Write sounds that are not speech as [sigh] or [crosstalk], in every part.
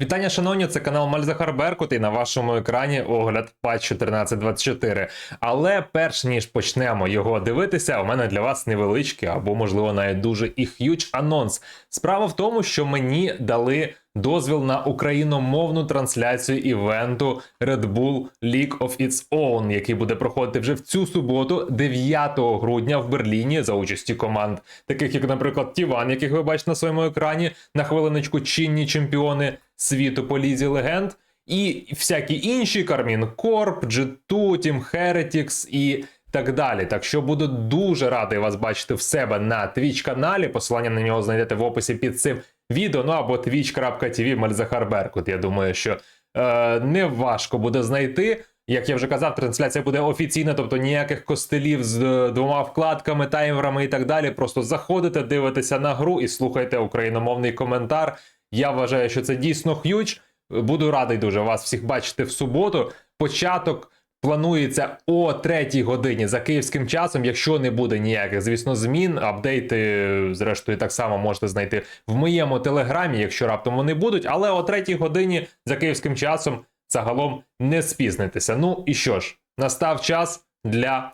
Вітання, шановні, це канал Мальзахар Беркут і на вашому екрані огляд патч 1424. Але перш ніж почнемо його дивитися, у мене для вас невеличкий або, можливо, навіть дуже і х'юч анонс. Справа в тому, що мені дали дозвіл на україномовну трансляцію івенту Red Bull League of Its Own, який буде проходити вже в цю суботу, 9 грудня в Берліні, за участі команд, таких як, наприклад, Тіван, яких ви бачите на своєму екрані, на хвилиночку чинні чемпіони світу по лізі легенд. І всякі інші Кармін Корп, G2, Team Heretics і так далі. Так що буду дуже радий вас бачити в себе на Twitch каналі. Посилання на нього знайдете в описі під цим відео. Ну або twitch.tv Мальзахар Беркут. Я думаю, що е, не важко буде знайти. Як я вже казав, трансляція буде офіційна, тобто ніяких костелів з е, двома вкладками, таймерами і так далі. Просто заходите, дивитеся на гру і слухайте україномовний коментар. Я вважаю, що це дійсно х'юч. Буду радий дуже вас всіх бачити в суботу. Початок планується о 3 годині за київським часом. Якщо не буде ніяких, звісно, змін, апдейти, зрештою, так само можете знайти в моєму телеграмі, якщо раптом вони будуть. Але о 3 годині за київським часом загалом не спізнитеся. Ну і що ж, настав час для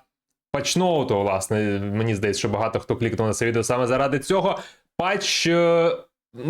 патчноуту, власне. Мені здається, що багато хто клікнув на це відео саме заради цього. Патч. е,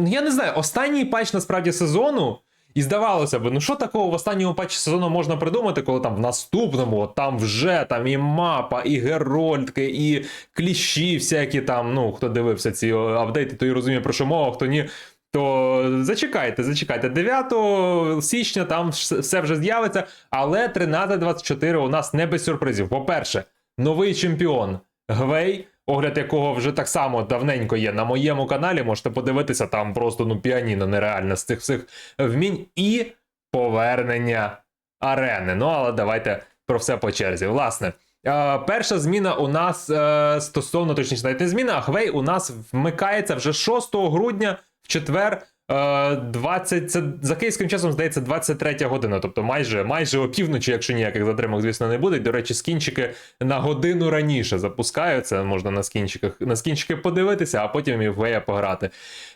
Я не знаю, останній патч насправді сезону. І здавалося б, ну що такого в останньому патчі сезону можна придумати, коли там в наступному там вже там і мапа, і герольдки, і кліщі всякі там. Ну хто дивився ці апдейти, той розуміє про що мова, хто ні. То зачекайте, зачекайте. 9 січня там все вже з'явиться, але 13-24 у нас не без сюрпризів. По-перше, новий чемпіон Гвей, огляд якого вже так само давненько є на моєму каналі. Можете подивитися, там просто ну піаніно нереально з цих всіх вмінь і повернення арени. Ну але давайте про все по черзі. Власне. е, Перша зміна у нас е, стосовно точніше, навіть не зміна, а Хвей у нас вмикається вже 6 грудня в четвер. Е, 20, це за київським часом здається 23 година, тобто майже майже опівночі, якщо ніяких затримок, звісно, не буде. До речі, скінчики на годину раніше запускаються. Можна на скінчиках на скінчики подивитися, а потім і в Гвея пограти.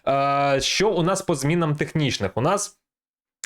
Е, Що у нас по змінам технічних? У нас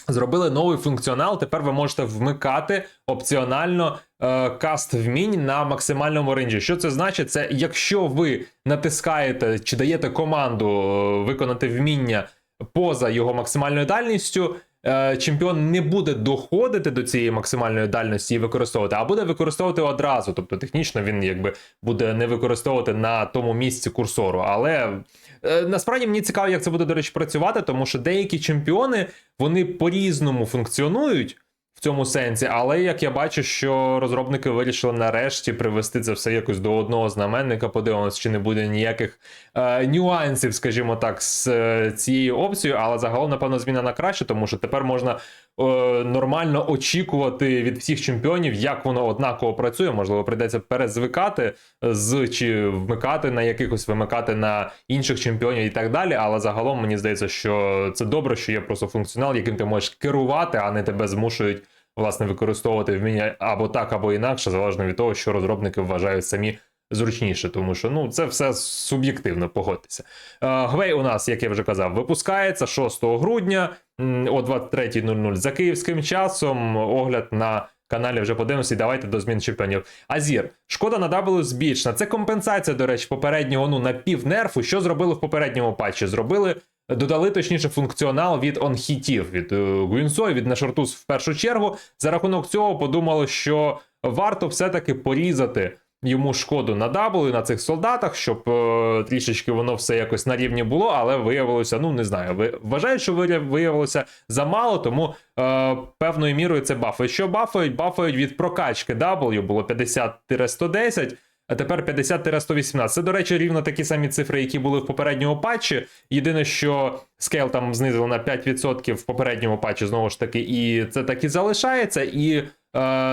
Зробили новий функціонал. Тепер ви можете вмикати опціонально е, каст вмінь на максимальному рейнджі. Що це значить? Це якщо ви натискаєте чи даєте команду е, виконати вміння поза його максимальною дальністю. е, Чемпіон не буде доходити до цієї максимальної дальності і використовувати, а буде використовувати одразу. Тобто технічно він якби буде не використовувати на тому місці курсору. Але е, насправді мені цікаво, як це буде, до речі, працювати, тому що деякі чемпіони вони по-різному функціонують в цьому сенсі, але як я бачу, що розробники вирішили нарешті привести це все якось до одного знаменника. Подивимось, чи не буде ніяких е, нюансів, скажімо так, з е, цією опцією, але загалом, напевно, зміна на краще, тому що тепер можна е, нормально очікувати від всіх чемпіонів, як воно однаково працює. Можливо, прийдеться перезвикати з чи вмикати на якихось, вимикати на інших чемпіонів і так далі. Але загалом мені здається, що це добре, що є просто функціонал, яким ти можеш керувати, а не тебе змушують власне використовувати вміння або так, або інакше, залежно від того, що розробники вважають самі. Зручніше, тому що ну це все суб'єктивно, погодьтеся. Е, Гвей у нас, як я вже казав, випускається 6 грудня о 23.00 за київським часом. Огляд на каналі вже подивимося. і Давайте до змін чемпіонів. Азір, шкода на W. Це компенсація, до речі, попереднього ну на пів нерфу. Що зробили в попередньому патчі? Зробили. Додали точніше функціонал від онхітів, від е, Гуінсо, від Нашортус в першу чергу. За рахунок цього подумали, що варто все-таки порізати йому шкоду на W, на цих солдатах, щоб е, трішечки воно все якось на рівні було, але виявилося, ну не знаю, ви вважають, що виявилося замало, тому е, певною мірою це бафи. Що бафають? Бафають від прокачки W, було 50-110. А тепер 50-118. Це, до речі, рівно такі самі цифри, які були в попередньому патчі. Єдине, що скейл там знизили на 5% в попередньому патчі, знову ж таки, і це так і залишається. І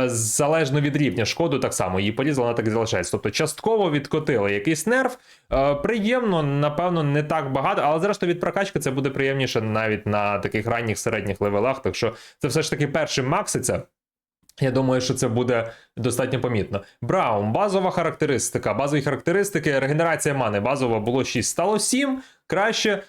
залежно від рівня шкоду, так само її порізали, вона так залишається. Тобто частково відкотили якийсь нерв. Е, приємно, напевно, не так багато, але зрештою від прокачки це буде приємніше навіть на таких ранніх середніх левелах. Так що це все ж таки першим макситься. Я думаю, що це буде достатньо помітно. Браун, базова характеристика. Базові характеристики, регенерація мани. Базова було 6, стало 7. Краще.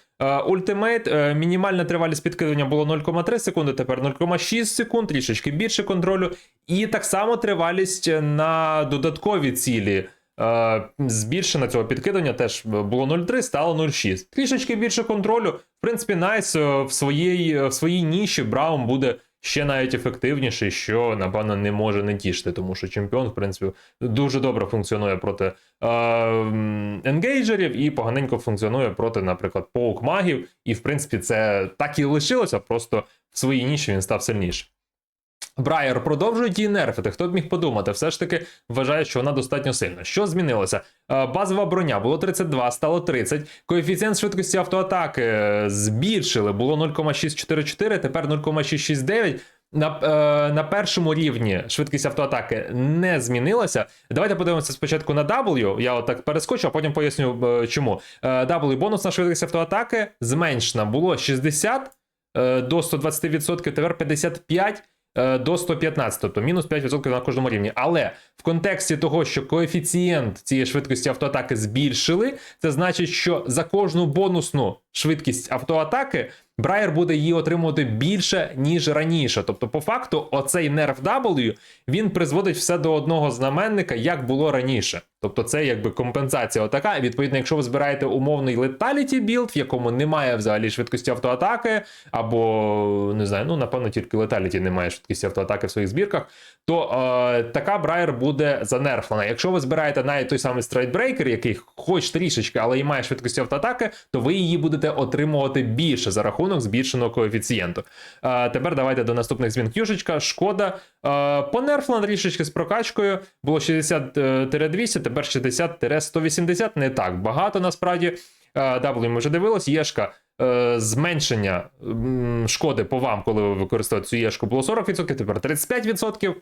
Ультимейт, мінімальна тривалість підкидання було 0,3 секунди, тепер 0,6 секунд, трішечки більше контролю. І так само тривалість на додаткові цілі. Е, збільшена цього підкидання теж було 0,3, стало 0,6. Трішечки більше контролю. В принципі, Найс е, в своїй, в своїй ніші Браун буде ще навіть ефективніший, що, напевно, не може не тішити, тому що чемпіон, в принципі, дуже добре функціонує проти е, енгейджерів і поганенько функціонує проти, наприклад, паук-магів. І, в принципі, це так і лишилося, просто в своїй ніші він став сильнішим. Брайер продовжують її нерфити. Хто б міг подумати? Все ж таки вважає, що вона достатньо сильна. Що змінилося? Е, Базова броня було 32, стало 30. Коефіцієнт швидкості автоатаки е, збільшили. Було 0,644, тепер 0,669. На, е, на першому рівні швидкість автоатаки не змінилася. Давайте подивимося спочатку на W. Я отак перескочу, а потім поясню чому. Е, W бонусна швидкість автоатаки зменшена. Було 60 е, до 120%, тепер 55 е, до 115, тобто мінус 5% на кожному рівні. Але в контексті того, що коефіцієнт цієї швидкості автоатаки збільшили, це значить, що за кожну бонусну швидкість автоатаки Брайер буде її отримувати більше, ніж раніше. Тобто, по факту, оцей нерв W він призводить все до одного знаменника, як було раніше. Тобто, це якби компенсація отака. Відповідно, якщо ви збираєте умовний леталіті білд, в якому немає взагалі швидкості автоатаки, або не знаю, ну напевно, тільки леталіті немає швидкості автоатаки в своїх збірках, то е, така Брайер буде занерфлена. Якщо ви збираєте навіть той самий страйтбрейкер, який хоч трішечки, але і має швидкості автоатаки, то ви її будете отримувати більше за рахунок збільшеного коефіцієнту. Е, тепер давайте до наступних змін. Кюшечка, шкода. Е, понерфлена трішечки з прокачкою. Було 60-200, тепер 60-180. Не так багато насправді. Е, W ми вже дивились, Єшка. е, Зменшення шкоди по вам, коли ви використовуєте цю єшку, було 40%, тепер 35%.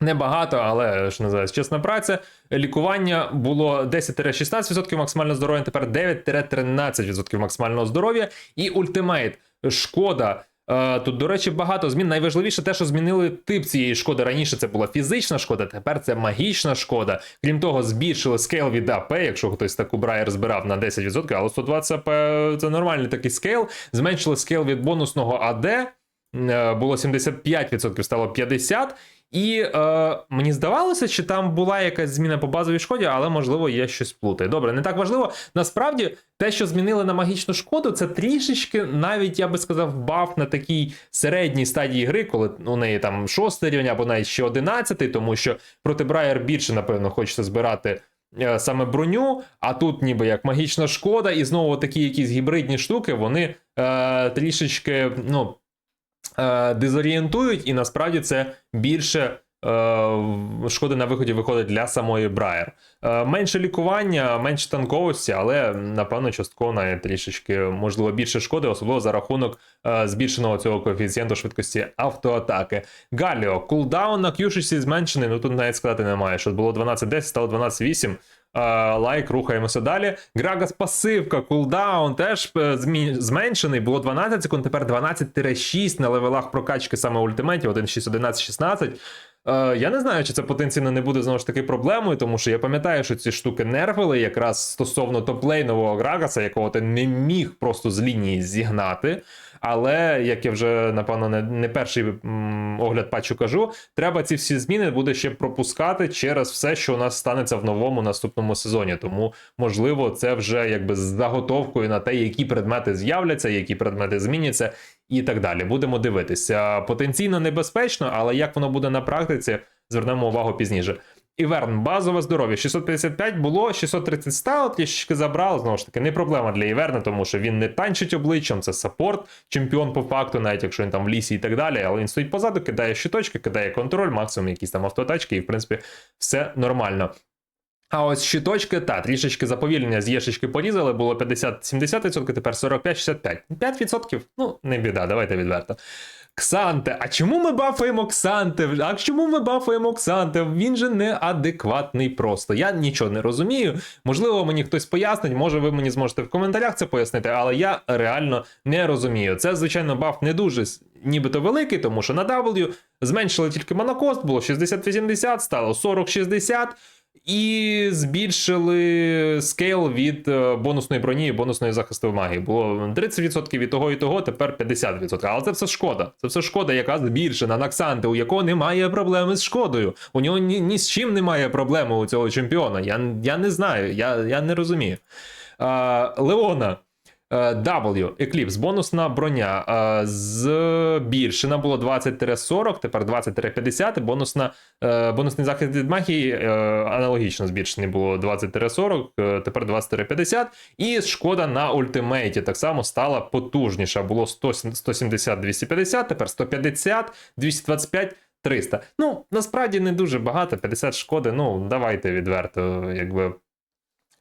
Небагато, але що називається чесна праця. Лікування було 10-16% максимального здоров'я, тепер 9-13% максимального здоров'я. І ультимейт. Шкода. Е, Тут, до речі, багато змін. Найважливіше те, що змінили тип цієї шкоди. Раніше це була фізична шкода, тепер це магічна шкода. Крім того, збільшили скейл від АП, якщо хтось таку брайер збирав на 10%, але 120 АП це нормальний такий скейл. Зменшили скейл від бонусного АД. е, Було 75%, стало 50%. І е, мені здавалося, чи там була якась зміна по базовій шкоді, але можливо є щось плутає. Добре, не так важливо. Насправді, те, що змінили на магічну шкоду, це трішечки, навіть я би сказав, баф на такій середній стадії гри, коли у неї там шостий рівень або навіть ще одинадцятий, тому що проти Брайер більше, напевно, хочеться збирати. е, Саме броню, а тут ніби як магічна шкода, і знову такі якісь гібридні штуки, вони е, трішечки ну, дезорієнтують, і насправді це більше е, шкоди на виході виходить для самої Брайер. Е, менше лікування, менше танковості, але напевно частково навіть трішечки можливо більше шкоди, особливо за рахунок е, збільшеного цього коефіцієнту швидкості автоатаки. Галіо, кулдаун на кюшечці зменшений. Ну тут навіть сказати немає, що було 12.10, стало 12.8. Лайк, рухаємося далі. Грагас пасивка, кулдаун теж е, зменшений. Було 12 секунд, тепер 12-6 на левелах прокачки саме ультиметів, 1.6, 11, 16. Е, я не знаю, чи це потенційно не буде знову ж таки проблемою, тому що я пам'ятаю, що ці штуки нервили якраз стосовно топлейнового Грагаса, якого ти не міг просто з лінії зігнати. Але як я вже напевно не, не перший огляд патчу кажу, треба ці всі зміни буде ще пропускати через все, що у нас станеться в новому наступному сезоні. Тому можливо, це вже якби з заготовкою на те, які предмети з'являться, які предмети зміняться, і так далі. Будемо дивитися. Потенційно небезпечно, але як воно буде на практиці, звернемо увагу пізніше. Іверн, базове здоров'я 655 було, 630 стало, трішечки забрав. Знову ж таки, не проблема для Іверна, тому що він не танчить обличчям, це саппорт, чемпіон по факту, навіть якщо він там в лісі і так далі. Але він стоїть позаду, кидає щиточки, кидає контроль, максимум якісь там автотачки, і в принципі все нормально. А ось щиточки, та, трішечки заповільнення з єшечки порізали, було 50-70%, тепер 45-65. 5%, ну, не біда, давайте відверто. Ксанте, а чому ми бафаємо Ксанте? А чому ми бафаємо Ксанте? Він же неадекватний просто. Я нічого не розумію. Можливо, мені хтось пояснить, може ви мені зможете в коментарях це пояснити, але я реально не розумію. Це, звичайно, баф не дуже нібито великий, тому що на W зменшили тільки монокост, було 60-80, стало 40-60. І збільшили скейл від е, бонусної броні і бонусної захисту магії. Було 30% від того і того, тепер 50%. Але це все шкода. Це все шкода, яка збільшена на Ксанте, у якого немає проблеми з шкодою. У нього ні, ні з чим немає проблеми у цього чемпіона. Я, я не знаю, я, я не розумію. А, Леона. W, Eclipse, бонусна броня. Збільшена було 20-40, тепер 20-50. Бонусна, е, бонусний захист від магії е, аналогічно збільшений було 20-40, е, тепер 20-50. І шкода на ультимейті так само стала потужніша. Було 170-250, тепер 150, 225. 300. Ну, насправді не дуже багато, 50 шкоди. Ну, давайте відверто, якби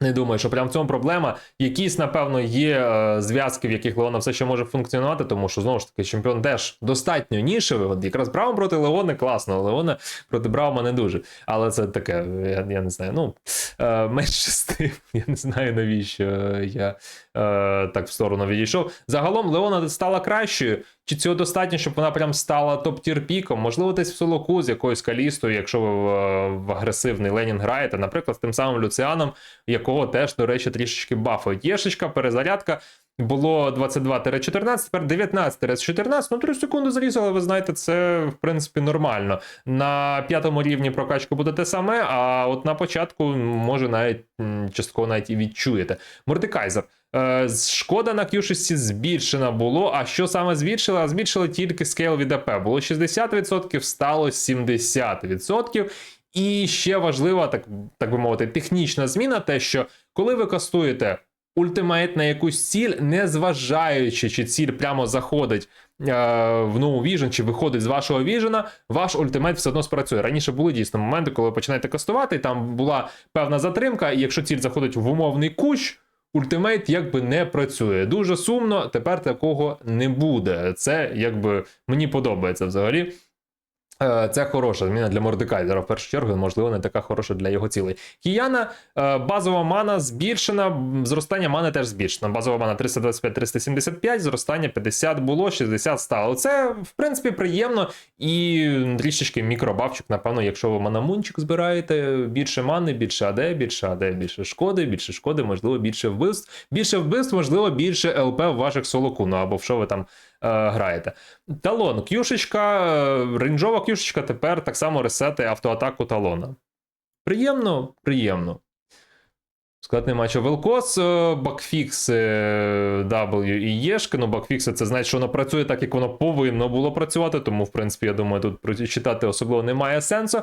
не думаю, що прям в цьому проблема. Якісь, напевно, є е, зв'язки, в яких Леона все ще може функціонувати, тому що знову ж таки чемпіон теж достатньо нішевий. От якраз Браун проти Леони класно, Леона проти Браума не дуже. Але це таке, я, я не знаю. Ну е, менше з тим, [laughs] я не знаю навіщо е, я так в сторону відійшов. Загалом Леона стала кращою. Чи цього достатньо, щоб вона прям стала топ-тір піком? Можливо, десь в солоку з якоюсь калістою, якщо ви в, в агресивний Ленін граєте, наприклад, з тим самим Люціаном, якого теж, до речі, трішечки бафають. Єшечка, перезарядка. Було 22-14, тепер 19-14. Ну, 3 секунди зарізали, ви знаєте, це в принципі нормально. На п'ятому рівні прокачку буде те саме, а от на початку може навіть частково навіть і відчуєте. Мордекайзер. Е, Шкода на Q6 збільшена було. А що саме збільшила? Збільшили тільки скейл від АП. Було 60%, стало 70%. І ще важлива, так, так би мовити, технічна зміна, те, що коли ви кастуєте ультимейт на якусь ціль, не зважаючи, чи ціль прямо заходить е, в нову віжен, чи виходить з вашого віжена, ваш ультимейт все одно спрацює. Раніше були дійсно моменти, коли ви починаєте кастувати, і там була певна затримка, і якщо ціль заходить в умовний кущ. Ультимейт якби не працює. Дуже сумно, тепер такого не буде. Це якби мені подобається взагалі. Це хороша зміна для Мордекайзера. В першу чергу, можливо, не така хороша для його цілей. Кіяна, е, базова мана збільшена, зростання мани теж збільшено. Базова мана 325-375, зростання 50 було, 60 стало. Це, в принципі, приємно і трішечки мікробавчик, напевно, якщо ви манамунчик збираєте, більше мани, більше АД, більше АД, більше шкоди, більше шкоди, можливо, більше вбивств. Більше вбивств, можливо, більше ЛП в ваших солокуну, або в що ви там граєте. Талон, кюшечка, е, рейнджова кюшечка тепер так само ресети автоатаку талона. Приємно, приємно. Складний матч Велкос, е, бакфікси е, W і Єшки. Ну, бакфікси це значить, що воно працює так, як воно повинно було працювати. Тому, в принципі, я думаю, тут прочитати особливо немає сенсу.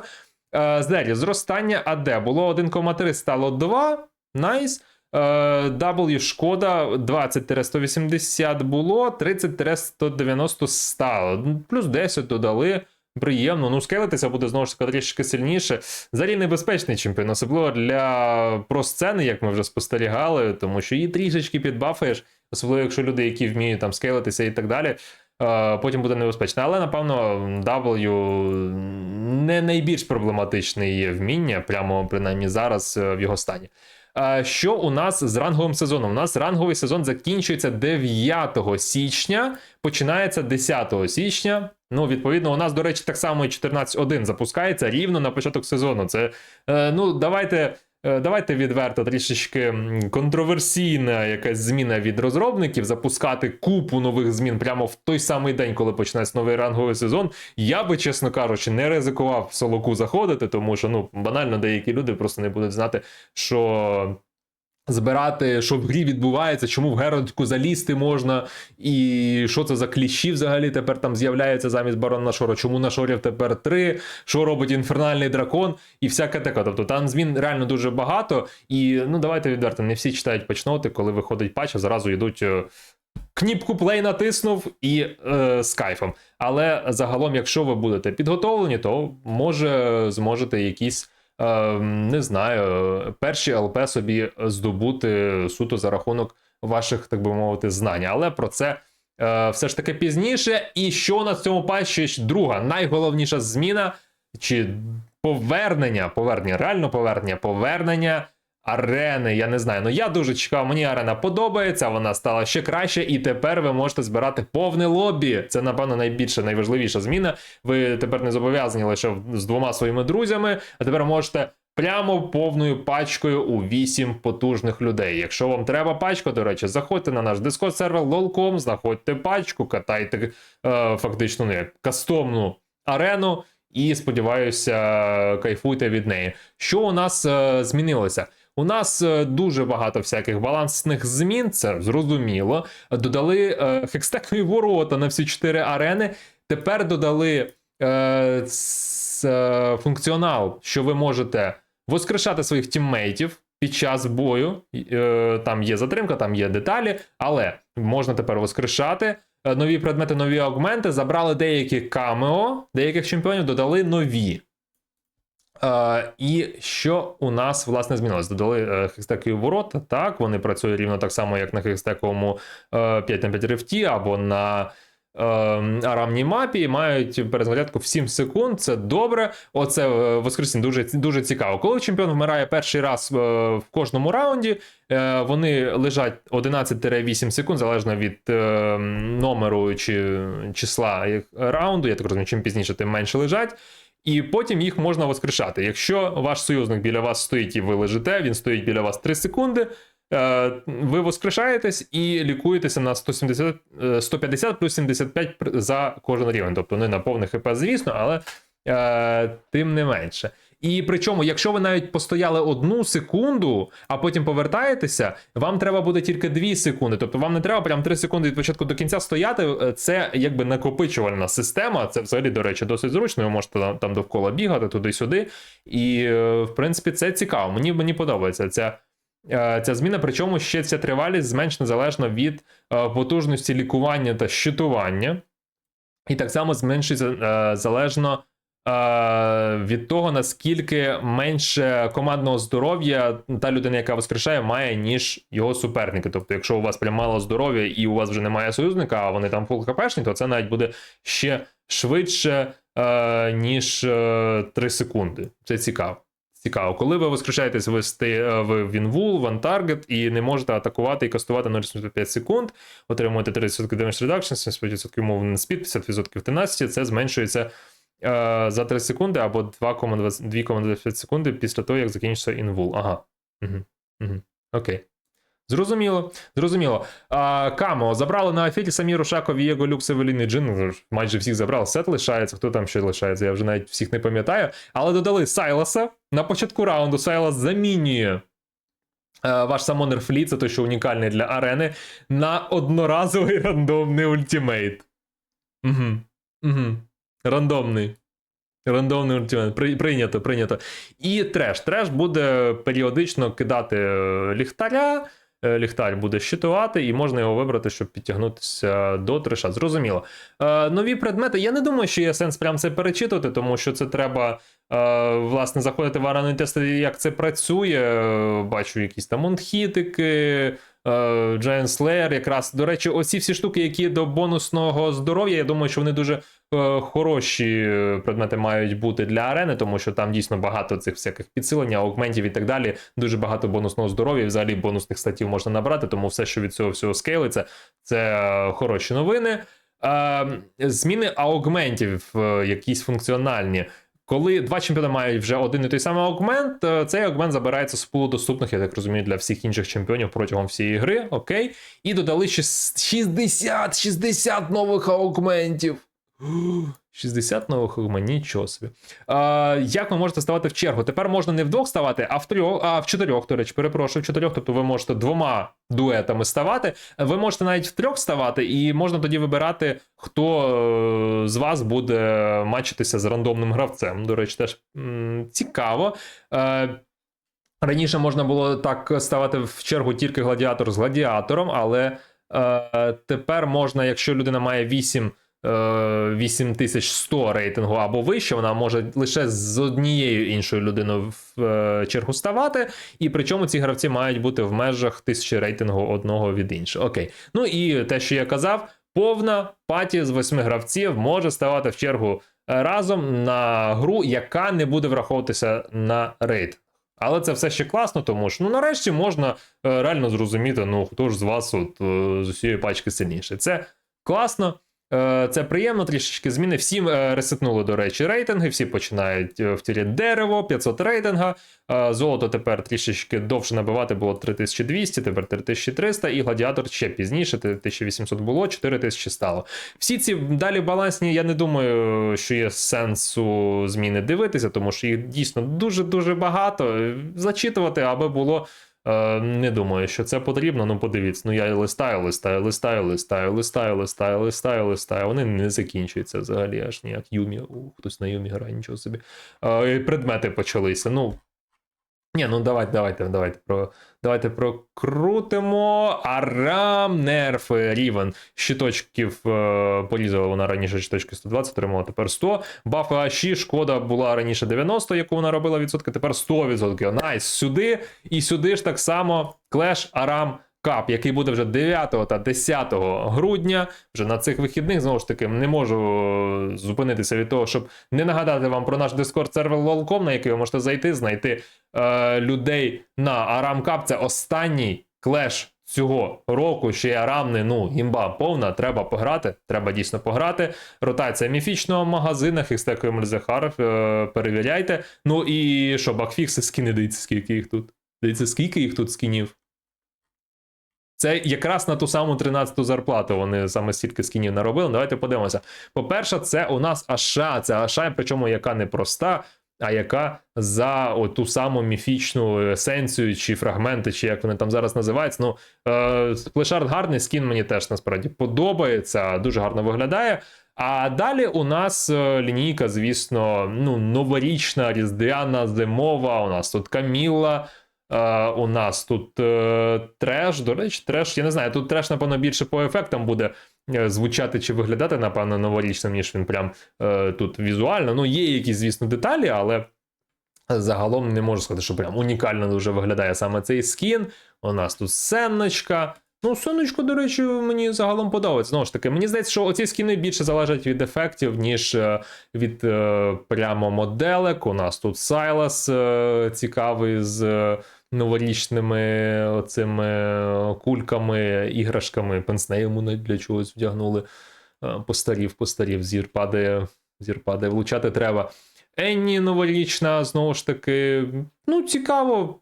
Е, Зделі, зростання АД було 1,3, стало 2. Найс. Е, W шкода 20-180 було, 30-190 стало. Ну, Плюс 10 додали. Приємно, ну скелетися буде знову ж таки трішки сильніше. Взагалі небезпечний чемпіон, особливо для просцени, як ми вже спостерігали, тому що її трішечки підбафаєш, особливо якщо люди, які вміють там скелетися і так далі. Е, Потім буде небезпечно. Але, напевно, W не найбільш проблематичне є вміння, прямо принаймні зараз е, в його стані. Е, Що у нас з ранговим сезоном? У нас ранговий сезон закінчується 9 січня, починається 10 січня. Ну, відповідно, у нас, до речі, так само і 14.1 запускається рівно на початок сезону. Це ну, давайте. Е, Давайте відверто трішечки контроверсійна якась зміна від розробників, запускати купу нових змін прямо в той самий день, коли почнеться новий ранговий сезон. Я би, чесно кажучи, не ризикував в солоку заходити, тому що ну банально деякі люди просто не будуть знати, що збирати, що в грі відбувається, чому в Геродку залізти можна, і що це за кліщі взагалі тепер там з'являються замість барона Шора, чому на шорів тепер три, що робить інфернальний дракон, і всяке таке. Тобто там змін реально дуже багато. І ну давайте відверто, не всі читають пачноти, коли виходить патч, а зразу йдуть. е, Кніпку плей натиснув і е, з кайфом. Але загалом, якщо ви будете підготовлені, то може зможете якісь не знаю, перші ЛП собі здобути суто за рахунок ваших, так би мовити, знань. Але про це е, все ж таки пізніше. І що на цьому патчі? Друга найголовніша зміна чи повернення, повернення, реально повернення, повернення. Арени, я не знаю. Ну я дуже чекав. Мені арена подобається, вона стала ще краще, і тепер ви можете збирати повне лобі. Це, напевно, найбільша, найважливіша зміна. Ви тепер не зобов'язані лише з двома своїми друзями, а тепер можете Прямо повною пачкою у 8 потужних людей. Якщо вам треба пачка, до речі, заходьте на наш Discord сервер lol.com, знаходьте пачку, катайте е, фактично ну, як кастомну арену і сподіваюся, кайфуйте від неї. Що у нас е, змінилося? У нас е, дуже багато всяких балансних змін, це зрозуміло. Додали е, хекстекові ворота на всі чотири арени. Тепер додали е, е, функціонал, що ви можете воскрешати своїх тіммейтів під час бою. Е, там є затримка, там є деталі, але можна тепер воскрешати. Нові предмети, нові аугменти. Забрали деякі камео, деяких чемпіонів додали нові. Е, і що у нас власне змінилось? Додали е, хекстекові ворота. Так, вони працюють рівно так само, як на хекстековому е, 5 на 5 рифті або на е, арамній мапі. Мають перезарядку в 7 секунд. Це добре. Оце е, воскресіння дуже, дуже цікаво. Коли чемпіон вмирає перший раз е, в кожному раунді, е, вони лежать 11-8 секунд, залежно від е, номеру чи числа раунду. Я так розумію, чим пізніше, тим менше лежать. І потім їх можна воскрешати. Якщо ваш союзник біля вас стоїть і ви лежите, він стоїть біля вас 3 секунди. е, Ви воскрешаєтесь і лікуєтеся на 170, е, 150 плюс 75 за кожен рівень. Тобто не на повне хп, звісно, але е, тим не менше. І причому, якщо ви навіть постояли одну секунду, а потім повертаєтеся, вам треба буде тільки 2 секунди. Тобто вам не треба прям 3 секунди від початку до кінця стояти. Е, Це якби накопичувальна система. Це взагалі, до речі, досить зручно. Ви можете там, довкола бігати туди-сюди. І, е, в принципі, це цікаво. Мені, мені подобається ця. е, Ця зміна, причому ще ця тривалість зменшена залежно від потужності лікування та щитування, і так само зменшується залежно від того, наскільки менше командного здоров'я та людина, яка воскрешає, має, ніж його суперники. Тобто, якщо у вас прям мало здоров'я і у вас вже немає союзника, а вони там фул хпшні, то це навіть буде ще швидше, е, ніж е, 3 секунди. Це цікаво. Цікаво, коли ви воскрешаєтесь, ви сте, е, в інвул, в антаргет і не можете атакувати і кастувати 0,75 секунд, отримуєте 30% damage reduction, 75% movement speed, 50% 13, це зменшується е, за 3 секунди або 2,20 2,25 секунди після того, як закінчиться інвул. Ага. Угу. Угу. Окей. Зрозуміло, зрозуміло. А, Камо, забрали на Афіті Саміру Шако, Вієго, Люкс, Евелін Джин. Майже всіх забрали. Сет лишається, хто там ще лишається, я вже навіть всіх не пам'ятаю. Але додали Сайласа. На початку раунду Сайлас замінює е, ваш самонер фліт, це той, що унікальний для арени, на одноразовий рандомний ультимейт. Угу. Угу. Рандомний. Рандомний ультимейт. При, прийнято, прийнято. І треш. Треш буде періодично кидати е, ліхтаря. Е, Ліхтар буде щитувати, і можна його вибрати, щоб підтягнутися до треша. Зрозуміло. Е, нові предмети. Я не думаю, що є сенс прям це перечитувати, тому що це треба. Е, власне, заходити в арену і тестити, як це працює. Е, Бачу якісь там монхітики, е, Giant Slayer. Якраз, до речі, оці всі штуки, які до бонусного здоров'я, я думаю, що вони дуже е, хороші е, предмети мають бути для арени, тому що там дійсно багато цих всяких підсилень, аугментів і так далі. Дуже багато бонусного здоров'я, взагалі бонусних статів можна набрати, тому все, що від цього всього скейлиться, це е, хороші новини. Е, Зміни аугментів, е, якісь функціональні. Коли два чемпіони мають вже один і той самий аугмент, е, цей аугмент забирається з пулу доступних, я так розумію, для всіх інших чемпіонів протягом всієї гри. Окей. І додали ще 60 60 нових аугментів. 60 нових аугментів, нічого собі. А, як ви можете ставати в чергу? Тепер можна не в двох ставати, а в трьох, а в чотирьох, до речі, перепрошую, в чотирьох. Тобто ви можете двома дуетами ставати. Ви можете навіть в трьох ставати, і можна тоді вибирати, хто е, з вас буде матчитися з рандомним гравцем. До речі, теж цікаво. Е, Раніше можна було так ставати в чергу тільки гладіатор з гладіатором, але е, тепер можна, якщо людина має 8, е, 8100 рейтингу або вище, вона може лише з однією іншою людиною в е, чергу ставати. І причому ці гравці мають бути в межах 1000 рейтингу одного від іншого. Окей. Ну і те, що я казав, повна паті з восьми гравців може ставати в чергу е, разом на гру, яка не буде враховуватися на рейтинг. Але це все ще класно, тому що ну нарешті можна е, реально зрозуміти, ну хто ж з вас от, е, з усієї пачки сильніший. Це класно, Е, Це приємно, трішечки зміни. Всім е, ресетнули, до речі, рейтинги. Всі починають е, в дерево, 500 рейтинга. Е, Золото тепер трішечки довше набивати було 3200, тепер 3300, і гладіатор ще пізніше, 1800 було, 4000 стало. Всі ці далі балансні, я не думаю, що є сенсу зміни дивитися, тому що їх дійсно дуже-дуже багато. Е, Зачитувати, аби було. Е, не думаю, що це потрібно. Ну, подивіться, ну я листаю, листаю, листаю, листаю, листаю, листаю, листаю, листаю. Вони не закінчуються взагалі, аж ніяк. Юмі, у, хтось на юмі грає, нічого собі. Е, предмети почалися. Ну. Ні, ну давайте, давайте, давайте про давайте прокрутимо. Арам нерф рівен щиточків е, порізала вона раніше щиточки 120, отримала тепер 100. Бафа Аші, шкода була раніше 90, яку вона робила відсотки, тепер 100%. Найс. Сюди і сюди ж так само клеш, Арам Кап, який буде вже 9 та 10 грудня. Вже на цих вихідних знову ж таки не можу е, зупинитися від того, щоб не нагадати вам про наш Discord сервер LOL.com, на який ви можете зайти, знайти е, людей на Арам Кап. Це останній клеш цього року. Ще й арамний, ну, імба повна. Треба пограти. Треба дійсно пограти. Ротація міфічного в магазинах, Ікстекою Мельзехар, е, перевіряйте. Ну і що, бакфікси, скини, дивіться, скільки їх тут. Дивіться, скільки їх тут скінів. Це якраз на ту саму 13-ту зарплату вони саме стільки скінів наробили. Давайте подивимося. По-перше, це у нас Аша. Це Аша, причому яка не проста, а яка за о, ту саму міфічну есенцію чи фрагменти, чи як вони там зараз називаються. Ну, е, Плешард гарний скін мені теж насправді подобається, дуже гарно виглядає. А далі у нас е, лінійка, звісно, ну, новорічна, різдвяна, зимова. У нас тут Каміла. Е, у нас тут е, треш. До речі, треш. Я не знаю, тут треш, напевно, більше по ефектам буде е, звучати чи виглядати, напевно, новорічним, ніж він прям е, тут візуально. Ну, є якісь, звісно, деталі, але загалом не можу сказати, що прям унікально дуже виглядає саме цей скін. У нас тут сенночка. Ну, сонечко, до речі, мені загалом подобається. Знову ж таки, мені здається, що оці скіни більше залежать від ефектів, ніж е, від е, прямо моделек. У нас тут Сайлас цікавий з новорічними оцими кульками, іграшками. Пенсне йому для чогось вдягнули. Е, Постарів, постарів, зір падає, зір падає, влучати треба. Енні новорічна, знову ж таки, ну, цікаво.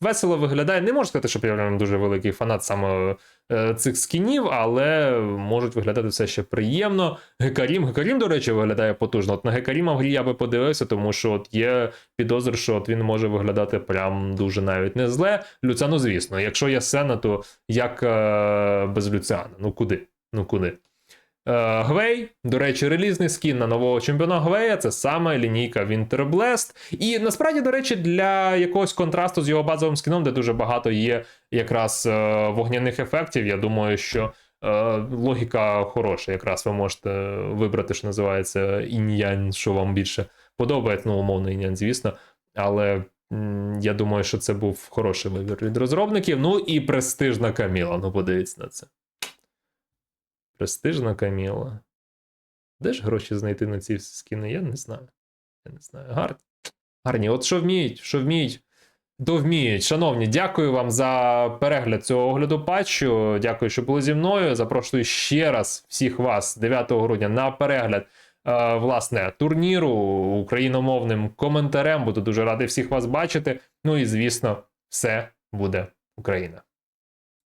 Весело виглядає. Не можу сказати, що прям дуже великий фанат саме е, цих скінів, але можуть виглядати все ще приємно. Гекарім, Гекарім, до речі, виглядає потужно. От на Гекаріма в грі я би подивився, тому що от є підозри, що от він може виглядати прям дуже навіть не зле. Люцяну, звісно, якщо є сцена, то як е, без Люціана? Ну куди? Ну куди? Е, Гвей, до речі, релізний скін на нового чемпіона Гвея це саме лінійка Winter Blast. І насправді, до речі, для якогось контрасту з його базовим скіном, де дуже багато є якраз е, вогняних ефектів, я думаю, що е, логіка хороша. Якраз ви можете вибрати, що називається інь-янь, що вам більше подобається, ну, умовно, інь-янь, звісно. Але я думаю, що це був хороший вибір від розробників. Ну і престижна Каміла. Ну, подивіться на це. Престижна Каміла. Де ж гроші знайти на ці скіни? Я не знаю. Я не знаю. Гарні. Гарні. От що вміють, що вміють, то вміють. Шановні, дякую вам за перегляд цього огляду патчу. Дякую, що були зі мною. Запрошую ще раз всіх вас 9 грудня на перегляд. е, Власне, турніру україномовним коментарем. Буду дуже радий всіх вас бачити. Ну і звісно, все буде Україна.